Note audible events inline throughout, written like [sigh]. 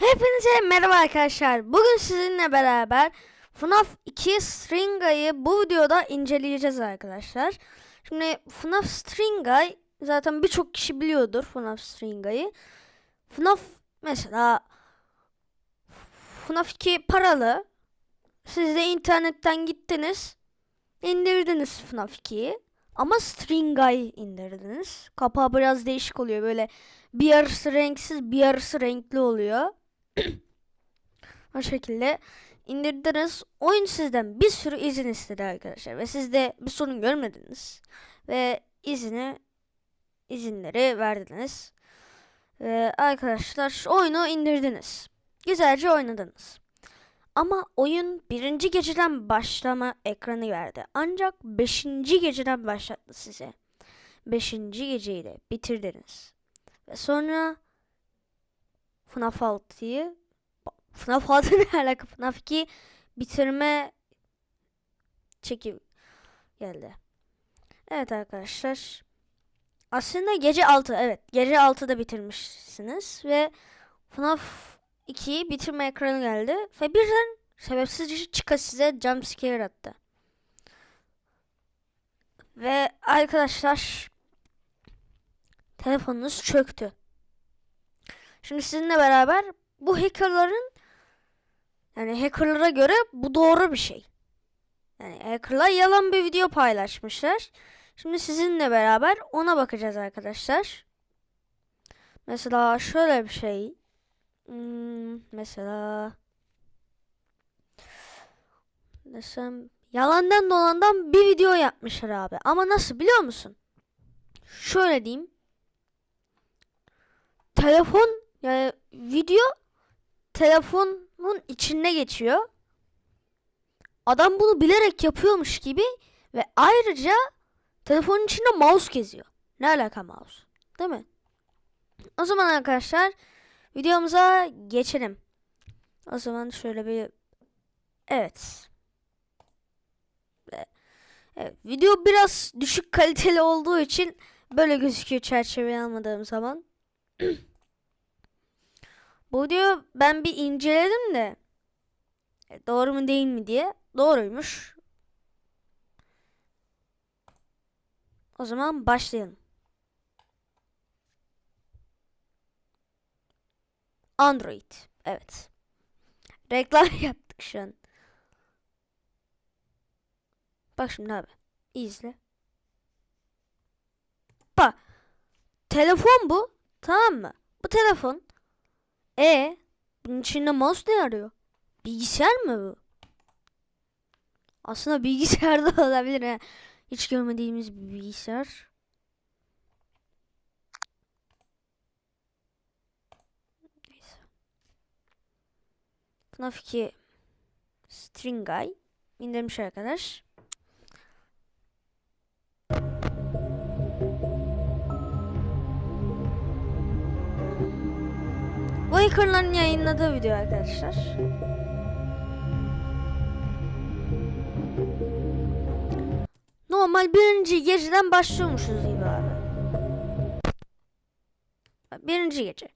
Hepinize merhaba arkadaşlar. Bugün sizinle beraber FNAF 2 Stringa'yı bu videoda inceleyeceğiz arkadaşlar. Şimdi FNAF Stringa'yı zaten birçok kişi biliyordur FNAF Stringa'yı. FNAF mesela FNAF 2 paralı. Siz de internetten gittiniz. indirdiniz FNAF 2'yi. Ama Stringa'yı indirdiniz. Kapağı biraz değişik oluyor. Böyle bir yarısı renksiz bir yarısı renkli oluyor. [clears throat] o şekilde indirdiniz. Oyun sizden bir sürü izin istedi arkadaşlar. Ve siz de bir sorun görmediniz. Ve izini izinleri verdiniz. Ve arkadaşlar oyunu indirdiniz. Güzelce oynadınız. Ama oyun birinci geceden başlama ekranı verdi. Ancak beşinci geceden başlattı size. Beşinci geceyi de bitirdiniz. Ve sonra FNAF 6'yı FNAF 6 [laughs] ne alaka FNAF 2 bitirme çekim geldi. Evet arkadaşlar. Aslında gece 6 evet gece 6'da bitirmişsiniz ve FNAF 2'yi bitirme ekranı geldi ve birden sebepsizce çıka size jump scare attı. Ve arkadaşlar telefonunuz çöktü. Şimdi sizinle beraber bu hackerların yani hackerlara göre bu doğru bir şey. Yani hackerlar yalan bir video paylaşmışlar. Şimdi sizinle beraber ona bakacağız arkadaşlar. Mesela şöyle bir şey. Hmm, mesela desem yalandan dolandan bir video yapmışlar abi. Ama nasıl biliyor musun? Şöyle diyeyim. Telefon yani video telefonun içinde geçiyor. Adam bunu bilerek yapıyormuş gibi ve ayrıca telefonun içinde mouse geziyor. Ne alaka mouse? Değil mi? O zaman arkadaşlar videomuza geçelim. O zaman şöyle bir evet. Evet, video biraz düşük kaliteli olduğu için böyle gözüküyor çerçeveyi almadığım zaman. [clears throat] Bu videoyu ben bir inceledim de e, doğru mu değil mi diye. Doğruymuş. O zaman başlayalım. Android. Evet. Reklam [laughs] yaptık şu an. Bak şimdi abi. İzle. Bak. Telefon bu. Tamam mı? Bu telefon. E bunun içinde mouse ne arıyor? Bilgisayar mı bu? Aslında [laughs] bilgisayar da olabilir ha. Hiç görmediğimiz bir bilgisayar. Neyse. FNAF 2 String Guy indirmiş arkadaş. Bu hackerların yayınladığı video arkadaşlar. Normal birinci geceden başlıyormuşuz gibi abi. Birinci gece.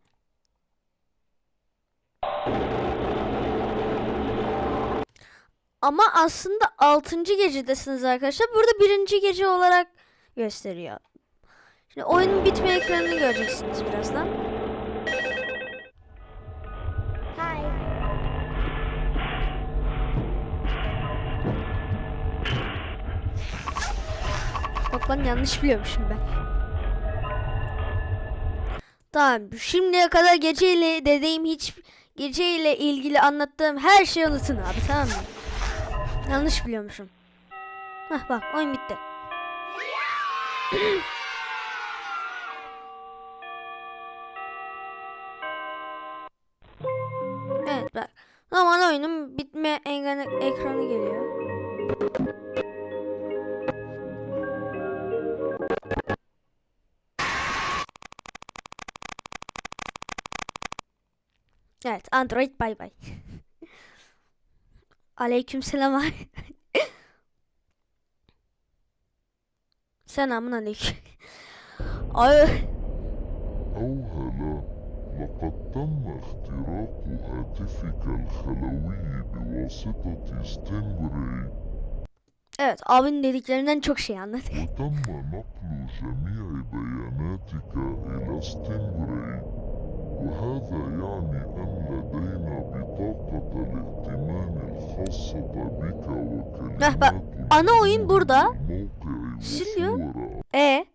Ama aslında altıncı gecedesiniz arkadaşlar. Burada birinci gece olarak gösteriyor. Şimdi oyunun bitme ekranını göreceksiniz birazdan. Yok yanlış biliyormuşum ben. Tamam şimdiye kadar geceyle dediğim hiç geceyle ilgili anlattığım her şeyi unutun abi tamam mı? Yanlış biliyormuşum. Hah bak oyun bitti. [clears throat] evet bak. Normal oyunun bitme ekranı, ekranı geliyor. Evet Android bay bay. [laughs] Aleykümselam abi. Selamun aleyküm. Ay Oh hala. لقد تم اختراق هاتفك الخلوي بواسطة ستينغراي Evet abinin dediklerinden çok şey anladık. وتم نقل جميع بياناتك إلى ستينغراي وهذا يعني أن لدينا بطاقة الائتمان الخاصة بك Heh, bak, وكلمات ana oyun burada. الموقع Siliyor. وصور E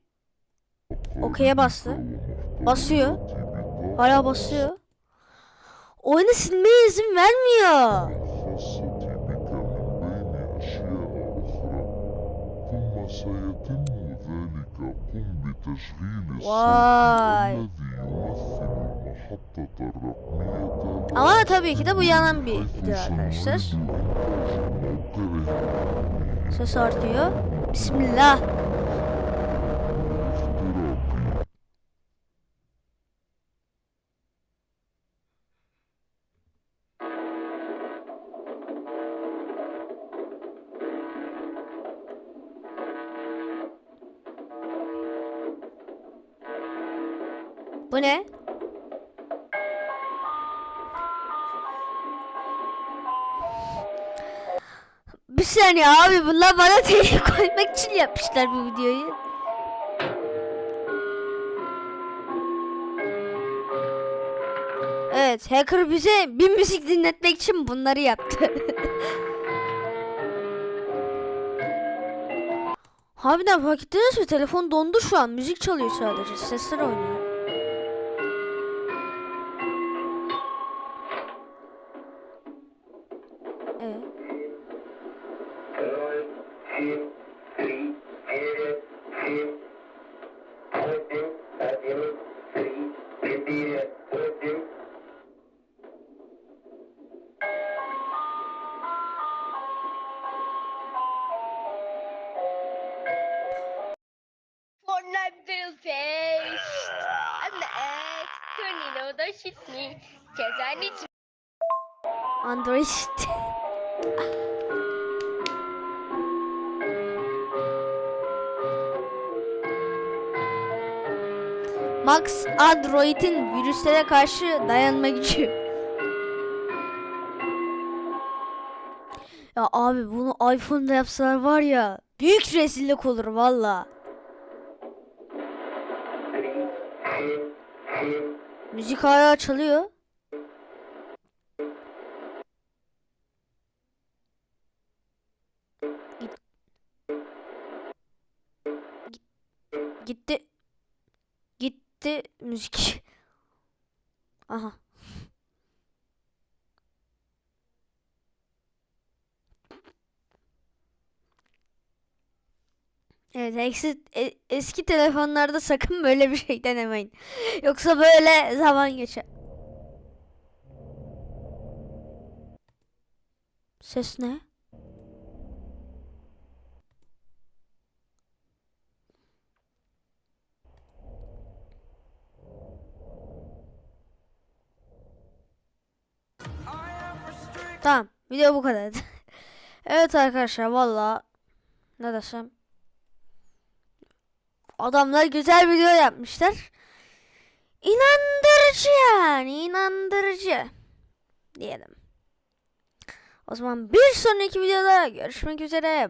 Okey'e أقاربك bastı. ومحتويات Basıyor. بطاقة hala basıyor. Oyunu silmeye izin vermiyor. الخاصة بك من بين أشياء أخرى ثم سيتم ذلك قم بتشغيل الصوت Vay. الذي يمثل المحطة الرقمية ama tabii ki de bu yalan bir video arkadaşlar. Ses artıyor. Bismillah. Bu ne? Saniye abi bunlar bana [laughs] telif koymak için yapmışlar bu videoyu. Evet hacker bize bir müzik dinletmek için bunları yaptı. [laughs] Harbiden fark ettiniz mi? Telefon dondu şu an. Müzik çalıyor sadece. Sesler oynuyor. Shitni. Kezani Android. Max Android'in virüslere karşı dayanma gücü. Ya abi bunu iPhone'da yapsalar var ya büyük rezillik olur valla. Müzik hala çalıyor. Gitti. Gitti müzik. Aha. Evet eksi, e- eski telefonlarda sakın böyle bir şey denemeyin. [laughs] Yoksa böyle zaman geçer. Ses ne? Tamam. Video bu kadar. [laughs] evet arkadaşlar valla ne desem adamlar güzel video yapmışlar. İnandırıcı yani inandırıcı diyelim. O zaman bir sonraki videoda görüşmek üzere.